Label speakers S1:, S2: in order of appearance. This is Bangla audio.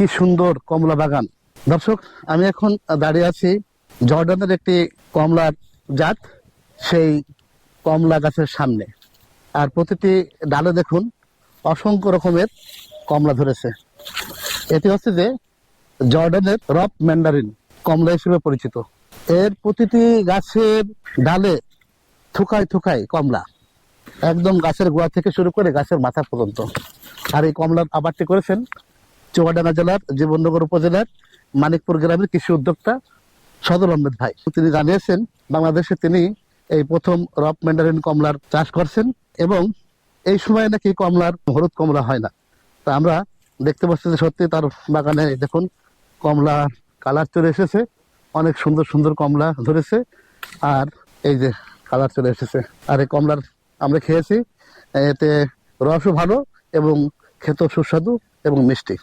S1: কি সুন্দর কমলা বাগান। দর্শক, আমি এখন দাঁড়িয়ে আছি জর্ডানের একটি কমলার জাত, সেই কমলা গাছের সামনে। আর প্রতিটি ডালে দেখুন, অসংখ্য রকমের কমলা ধরেছে। এটি হচ্ছে যে জর্ডানের রপ ম্যান্ডারিন, কমলা হিসেবে পরিচিত। এর প্রতিটি গাছের ডালে থুকায় থুকায় কমলা। একদম গাছের গোড়া থেকে শুরু করে গাছের মাথা পর্যন্ত। আর এই কমলার আবারটি করেছেন চুয়াডাঙ্গা জেলার, জীবননগর উপজেলার, মানিকপুর গ্রামের কৃষি উদ্যোক্তা সদর আহমেদ ভাই। তিনি জানিয়েছেন, বাংলাদেশে তিনি এই প্রথম রপ ম্যান্ডারিন কমলার চাষ করছেন এবং এই সময় নাকি কমলার হলুদ কমলা হয় না। তা আমরা দেখতে পাচ্ছি যে সত্যি তার বাগানে দেখুন, কমলা কালার চলে এসেছে, অনেক সুন্দর সুন্দর কমলা ধরেছে, আর এই যে কালার চলে এসেছে। আর এই কমলার আমরা খেয়েছি, এতে রসও ভালো এবং খেতেও সুস্বাদু এবং মিষ্টি।